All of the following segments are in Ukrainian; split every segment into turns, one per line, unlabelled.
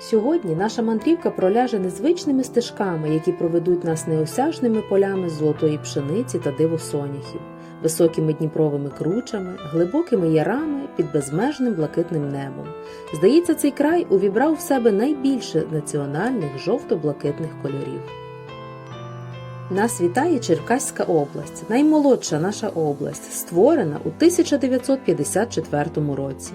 Сьогодні наша мандрівка проляже незвичними стежками, які проведуть нас неосяжними полями золотої пшениці та дивосоняхів, високими дніпровими кручами, глибокими ярами під безмежним блакитним небом. Здається, цей край увібрав в себе найбільше національних жовто-блакитних кольорів. Нас вітає Черкаська область, наймолодша наша область, створена у 1954 році.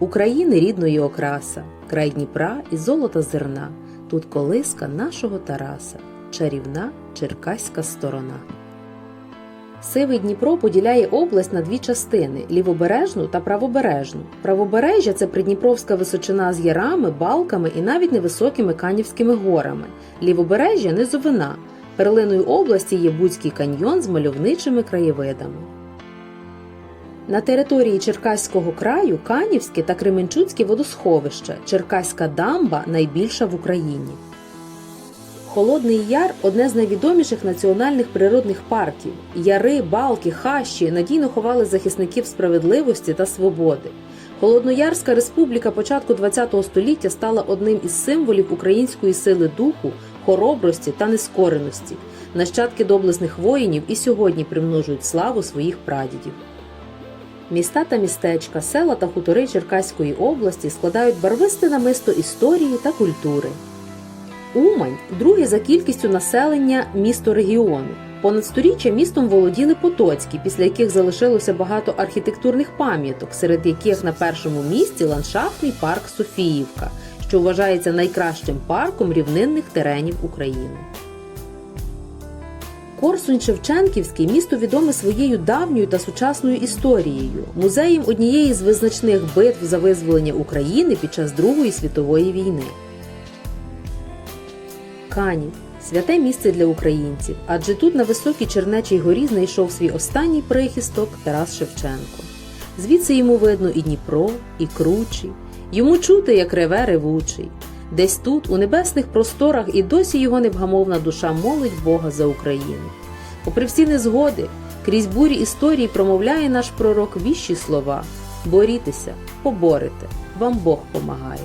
України рідної окраса, край Дніпра і золота зерна. Тут колиска нашого Тараса, чарівна черкаська сторона. Сивий Дніпро поділяє область на дві частини лівобережну та правобережну. Правобережжя це придніпровська височина з ярами, балками і навіть невисокими канівськими горами. Лівобережжя низовина. Перлиною області є Буцький каньйон з мальовничими краєвидами. На території Черкаського краю Канівське та Кременчуцьке водосховища. Черкаська дамба найбільша в Україні. Холодний Яр одне з найвідоміших національних природних парків. Яри, балки, хащі надійно ховали захисників справедливості та свободи. Холодноярська республіка початку ХХ століття стала одним із символів української сили духу, хоробрості та нескореності. Нащадки доблесних воїнів і сьогодні примножують славу своїх прадідів. Міста та містечка, села та хутори Черкаської області складають барвисте намисто історії та культури. Умань друге за кількістю населення місто регіону. Понад сторіччя містом володіли Потоцькі, після яких залишилося багато архітектурних пам'яток, серед яких на першому місці ландшафтний парк Софіївка, що вважається найкращим парком рівнинних теренів України. Корсунь Шевченківський місто відоме своєю давньою та сучасною історією, музеєм однієї з визначних битв за визволення України під час Другої світової війни. Канів святе місце для українців, адже тут на високій Чернечій горі знайшов свій останній прихисток Тарас Шевченко. Звідси йому видно і Дніпро, і кручі, йому чути, як реве ревучий. Десь тут, у небесних просторах, і досі його невгамовна душа молить Бога за Україну. Попри всі незгоди, крізь бурі історії промовляє наш пророк віщі слова: борітеся, поборете, вам Бог помагає.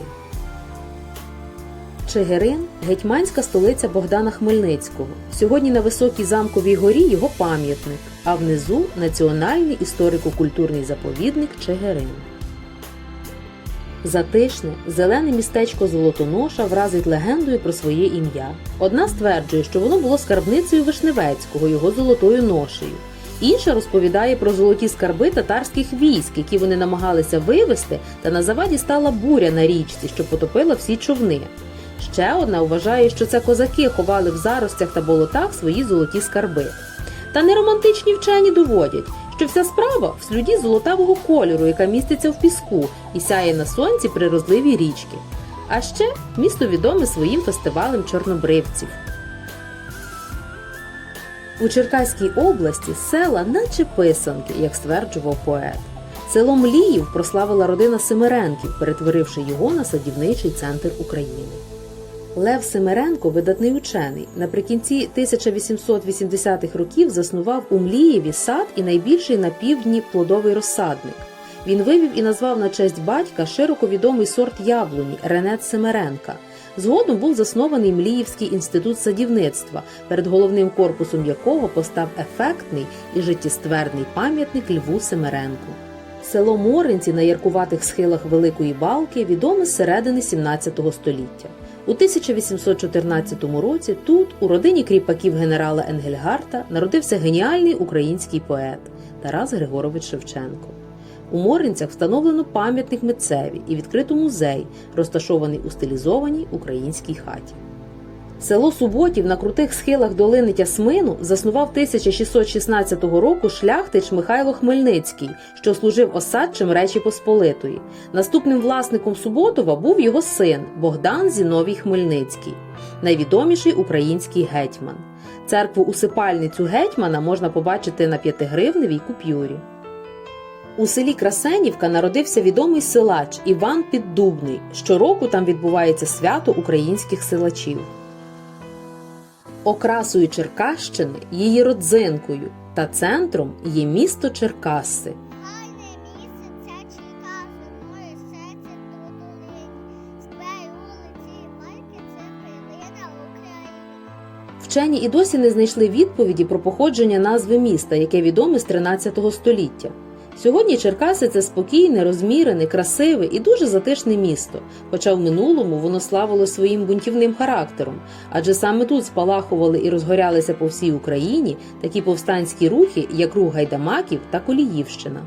Чигирин гетьманська столиця Богдана Хмельницького. Сьогодні на високій замковій горі його пам'ятник, а внизу національний історико-культурний заповідник Чигирин. Затишне, зелене містечко Золотоноша вразить легендою про своє ім'я. Одна стверджує, що воно було скарбницею Вишневецького, його золотою ношею. Інша розповідає про золоті скарби татарських військ, які вони намагалися вивести, та на заваді стала буря на річці, що потопила всі човни. Ще одна вважає, що це козаки ховали в заростях та болотах свої золоті скарби. Та неромантичні вчені доводять, що вся справа в слюді золотавого кольору, яка міститься в піску і сяє на сонці при розливі річки. А ще місто відоме своїм фестивалем чорнобривців. У Черкаській області села наче писанки, як стверджував поет. Село Мліїв прославила родина Семеренків, перетворивши його на садівничий центр України. Лев Семеренко, видатний учений, наприкінці 1880-х років заснував у Млієві сад і найбільший на півдні плодовий розсадник. Він вивів і назвав на честь батька широко відомий сорт яблуні Ренет Семеренка. Згодом був заснований Мліївський інститут садівництва, перед головним корпусом якого постав ефектний і життєстверний пам'ятник Льву Семеренку. Село Моринці на яркуватих схилах Великої Балки відоме з середини 17 століття. У 1814 році тут, у родині кріпаків генерала Енгельгарта, народився геніальний український поет Тарас Григорович Шевченко. У Моринцях встановлено пам'ятник митцеві і відкрито музей, розташований у стилізованій українській хаті. Село Суботів на крутих схилах долини Тясмину заснував 1616 року шляхтич Михайло Хмельницький, що служив осадчим Речі Посполитої. Наступним власником Суботова був його син Богдан Зіновій Хмельницький, найвідоміший український гетьман. Церкву усипальницю гетьмана можна побачити на п'ятигривневій купюрі. У селі Красенівка народився відомий силач Іван Піддубний. Щороку там відбувається свято українських силачів. Окрасою Черкащини, її родзинкою та центром є місто Черкаси. Вчені і досі не знайшли відповіді про походження назви міста, яке відоме з 13 століття. Сьогодні Черкаси це спокійне, розмірене, красиве і дуже затишне місто, хоча в минулому воно славило своїм бунтівним характером, адже саме тут спалахували і розгорялися по всій Україні такі повстанські рухи, як рух гайдамаків та Коліївщина.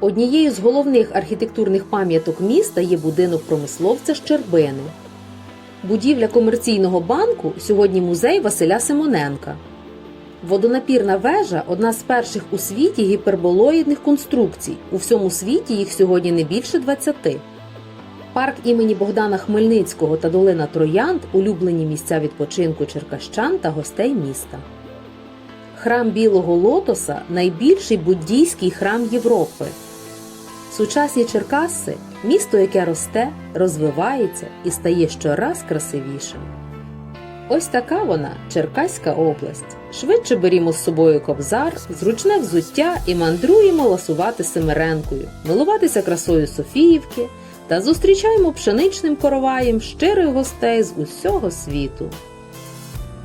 Однією з головних архітектурних пам'яток міста є будинок промисловця Щербини. Будівля комерційного банку сьогодні музей Василя Симоненка. Водонапірна вежа одна з перших у світі гіперболоїдних конструкцій. У всьому світі їх сьогодні не більше 20. Парк імені Богдана Хмельницького та долина Троянд улюблені місця відпочинку черкащан та гостей міста. Храм Білого Лотоса найбільший буддійський храм Європи. Сучасні Черкаси місто, яке росте, розвивається і стає щораз красивішим. Ось така вона, Черкаська область. Швидше берімо з собою кобзар, зручне взуття і мандруємо ласувати Семеренкою, милуватися красою Софіївки та зустрічаємо пшеничним короваєм щирих гостей з усього світу.